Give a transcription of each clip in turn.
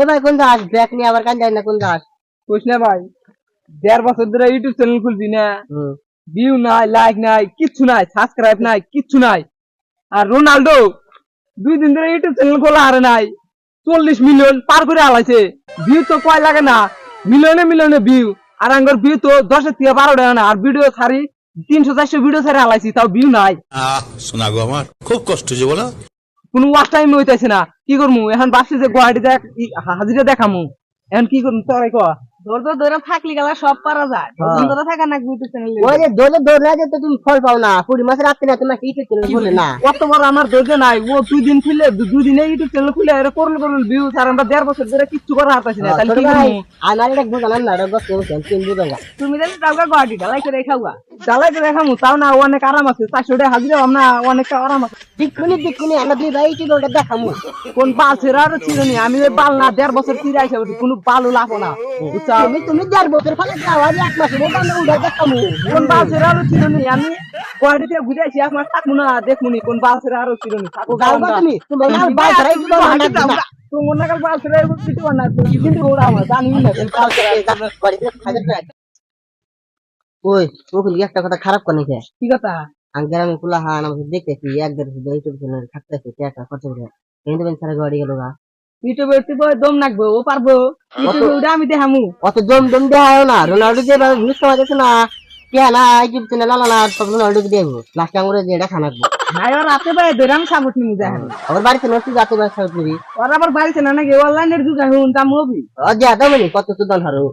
এ ভাই কোন দাস? ব্যাগ নিয়ে আবার কান না কোন দাস? না ভাই দেড় বছর ধরে ইউটিউব চ্যানেল খুলছি না। ভিউ নাই লাইক নাই কিচ্ছু নাই সাবস্ক্রাইব নাই কিচ্ছু নাই। আর রোনাল্ডো দুই দিন ধরে ইউটিউব চ্যানেল খোলা হারে নাই। চল্লিশ মিলিয়ন পার করে আলাইছে। ভিউ তো কয় লাগে না মিলিয়নে মিলিয়নে ভিউ আর আঙ্গর ভিউ তো দশের থেকে বারো টাকা না। আর ভিডিও ছাড়ি তিনশো চারশো ভিডিও ছাড়ি আলাইছি তাও ভিউ নাই। আহ শোনা গো আমার। খুব কষ্ট যে বলো। কোনো ওয়াচ টাইম হইতেছে না। কি করমু? এখন ভাবছি যে গুয়াহাটিতে এক- ই- হাজিরা দেখামু। এখন কি করমু? তোরাই কয়া ধৈর্য ধরে থাকলি গেলা সব পারা যায়। হ্যাঁ। ধরে থাকা না ইউটিউব চ্যানেলে ওই যে দোলে দোল না যে তো তুমি ফল পাও না। পুরি মাসে রাত্রি না তোমার কি চলে বলে না। কত বড় আমার ধৈর্য নাই। ও দুই দিন খুলে দুই দিনে ইউটিউব চ্যানেল খুলে এর করল করল ভিউ আর আমরা দেড় বছর ধরে কিচ্ছু করা হাতাছি না। তাহলে ছোট কি আমার এটা বুঝলাম না এটা গছ তিন বুঝলাম তুমি যদি টাকা গুয়াহাটি ঢালাই করে খাওয়া। চালাই তো দেখামু তাও না অনেক আরাম আছে। চারশো টাকা হাজিরা না অনেক আরাম আছে। দিকুনি দিকুনি আমরা দুই ভাই কি ওটা দেখামু? কোন বাল ছেড়ে আরও ছিল নি আমি ওই বাল না দেড় বছর ফিরে আইসা বলছি কোনো বালও লাভো না। তুমি তুমি দেড় বছর ফলে যাও আর এক মাসে বলতাম না উড়া দেখামু। কোন বাল ছেড়ে আরও ছিল নি আমি গুয়াহাটি থেকে ঘুরে আসি মাস থাকব না দেখব নি কোন বাল ছেড়ে আরও ছিল নি থাকো তুমি তুমি বাল ছেড়ে আইবো কিছু না কিন্তু ওরা আমার জানি না কাল থেকে যাব বাড়িতে খাজা খাই ওই ওগুলি একটা কথা খারাপ করে নাকি? কি কথা? আঙ্কেল আমি কুলা হান আমাকে দেখতেছি এক দেড় ইউটিউব চ্যানেল থাকতেছে টাকা খরচ করে কিন্তু বেন সারা গাড়ি গেল গা? ইউটিউবে টিপে দম নাকবো ও পারব। ইউটিউবে ওটা আমি দেখামু। অত দম দম হয় না রোনাল্ডো যে ভিউজ কমা গেছে না কে না ইউটিউব চ্যানেল আলা না সব রোনাল্ডো কে দেবো লাস্ট আঙুরে যে এটা খানাকবো নাই ওর রাতে ভাই ধরে আমি সাপোর্ট নিমু দেখেন আমার বাড়িতে নষ্ট যাতে ব্যবসা করি ওর আবার বাড়িতে না নাকি অনলাইনের যুগ এখন তা মুভি। অজা দাম কত হারো।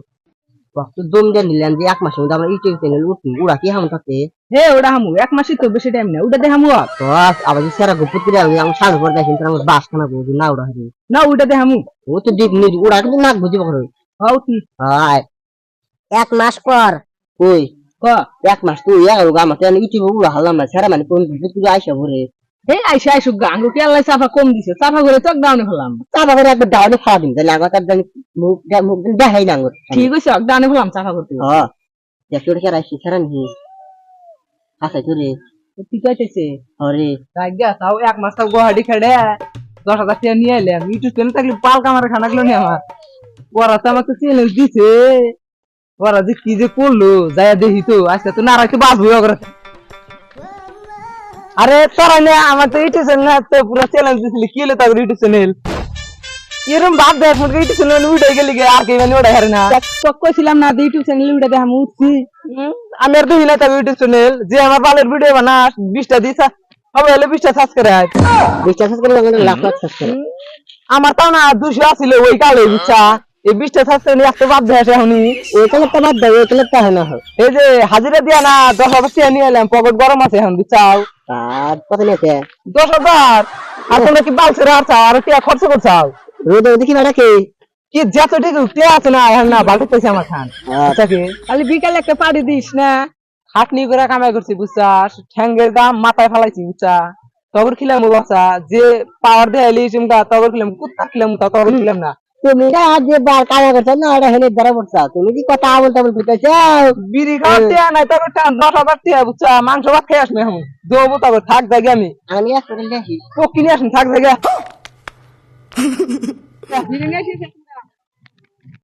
কত দম দিয়ে নিলেন যে এক মাসের মধ্যে আমরা ইউটিউব চ্যানেল উঠি উড়া কি হাম থাকে হে ওটা হামু এক মাসই তো বেশি টাইম না ওটা দেখামু আর। তো আবার সেরা গুপুত করে আমি আমি সাড়ে পর দেখি আমার বাস খানা বুঝি না উড়া হারি না ওটা দেখামু ও তো দিক নি উড়া কিন্তু নাক বুঝি বকর। হাউ কি? হাই এক মাস পর। কই? ক? এক মাস তুই গা আমার ইউটিউবে উড়া হারলাম না সেরা মানে কোন করে আইসা ভরে। হে আইসা আইসু গাঙ্গু আল্লাহ কম দিছে চাফা করে চক ডাউনে ফেলাম। চাপা করে একবার ডাউনে খাওয়া দিন তাহলে আমার মুখ মুখ দেখাই না ঠিক আছে ডাউনে ফেলাম চাফা করতে। হ্যাঁ দেখি ওটা কেরা আইসি সেরা নি হাসাই তোরে ঠিক আছে হরে। রাজ্ঞা তাও এক মাস তাও গুয়াহাটি খেড়ে দশ হাজার টাকা নিয়ে এলাম ইউটিউব চ্যানেল থাকলে পাল কামারে খানা গেলো নি আমার। ওরা তো আমাকে চ্যানেল দিছে। ওরা যে কি যে করল যাই দেখি তো আজকে তো নারাকে বাঁচবো ওরা আরে তোরা নে আমার তো ইউটিউব চ্যানেল তো পুরো চ্যালেঞ্জ দিছিলি কি হলো তারপর ইউটিউব চ্যানেল এরম বাপ দেখ মনে ইউটিউব চ্যানেল উঠে গেলি গে আর কে মানে ওটা হারে না। চক কইছিলাম না ইউটিউব চ্যানেল উঠে দেখা আমি উঠছি আমি আর না তবে ইউটিউব চ্যানেল যে আমার বালের ভিডিও বানা বিশটা দিছা হবে হলে বিশটা সাবস্ক্রাইব বিশ্বাস করে আমাদের লাখ লাখ সাবস্ক্রাইব আমার তাও না দুশো আছিল ওই কালে বুঝছা। এই বিশটা সাবস্ক্রাইব একটা বাদ দেয় এখনই। ওই কালারটা বাদ দাও ওই কালারটা হয় না। এই যে হাজিরা দিয়া না দশ হাজার টাকা নিয়ে এলাম পকেট গরম আছে এখন বুঝছাও আর কত নিয়েছে? দশ হাজার। আর তোমরা কি বালছে আর চাও আর টাকা খরচ করছাও রোদ দেখি বেড়া কে? কি যত ঠিক কে আছে না এখন না বালতে পয়সা আমার খান। আচ্ছা। খালি বিকালে একটা পাড়ি দিস না খাটনি করে কামাই করছি বুঝছাস ঠ্যাঙ্গের দাম মাথায় ফেলাইছি বুঝছা? তগর খিলাম বাসা যে পাওয়ার দেয় এলি চিমকা তগর খিলাম কুত্তা খিলাম তগর খিলাম না। তুমি না বার কামা করছ না ওটা হেলে ধরা পড়ছো। তুমি কি কথা আবল টাবল করতেছো বিড়ি খাওয়ার টিয়া নাই তবে টা- দশ হাজার টিয়া বুঝছা মাংস ভাত খেয়ে আসলে এখন দেবো তবে থাক জায়গা আমি। আমি আসলে আসি ও কিনে আসুন থাক জায়গা। নিয়ে আসিস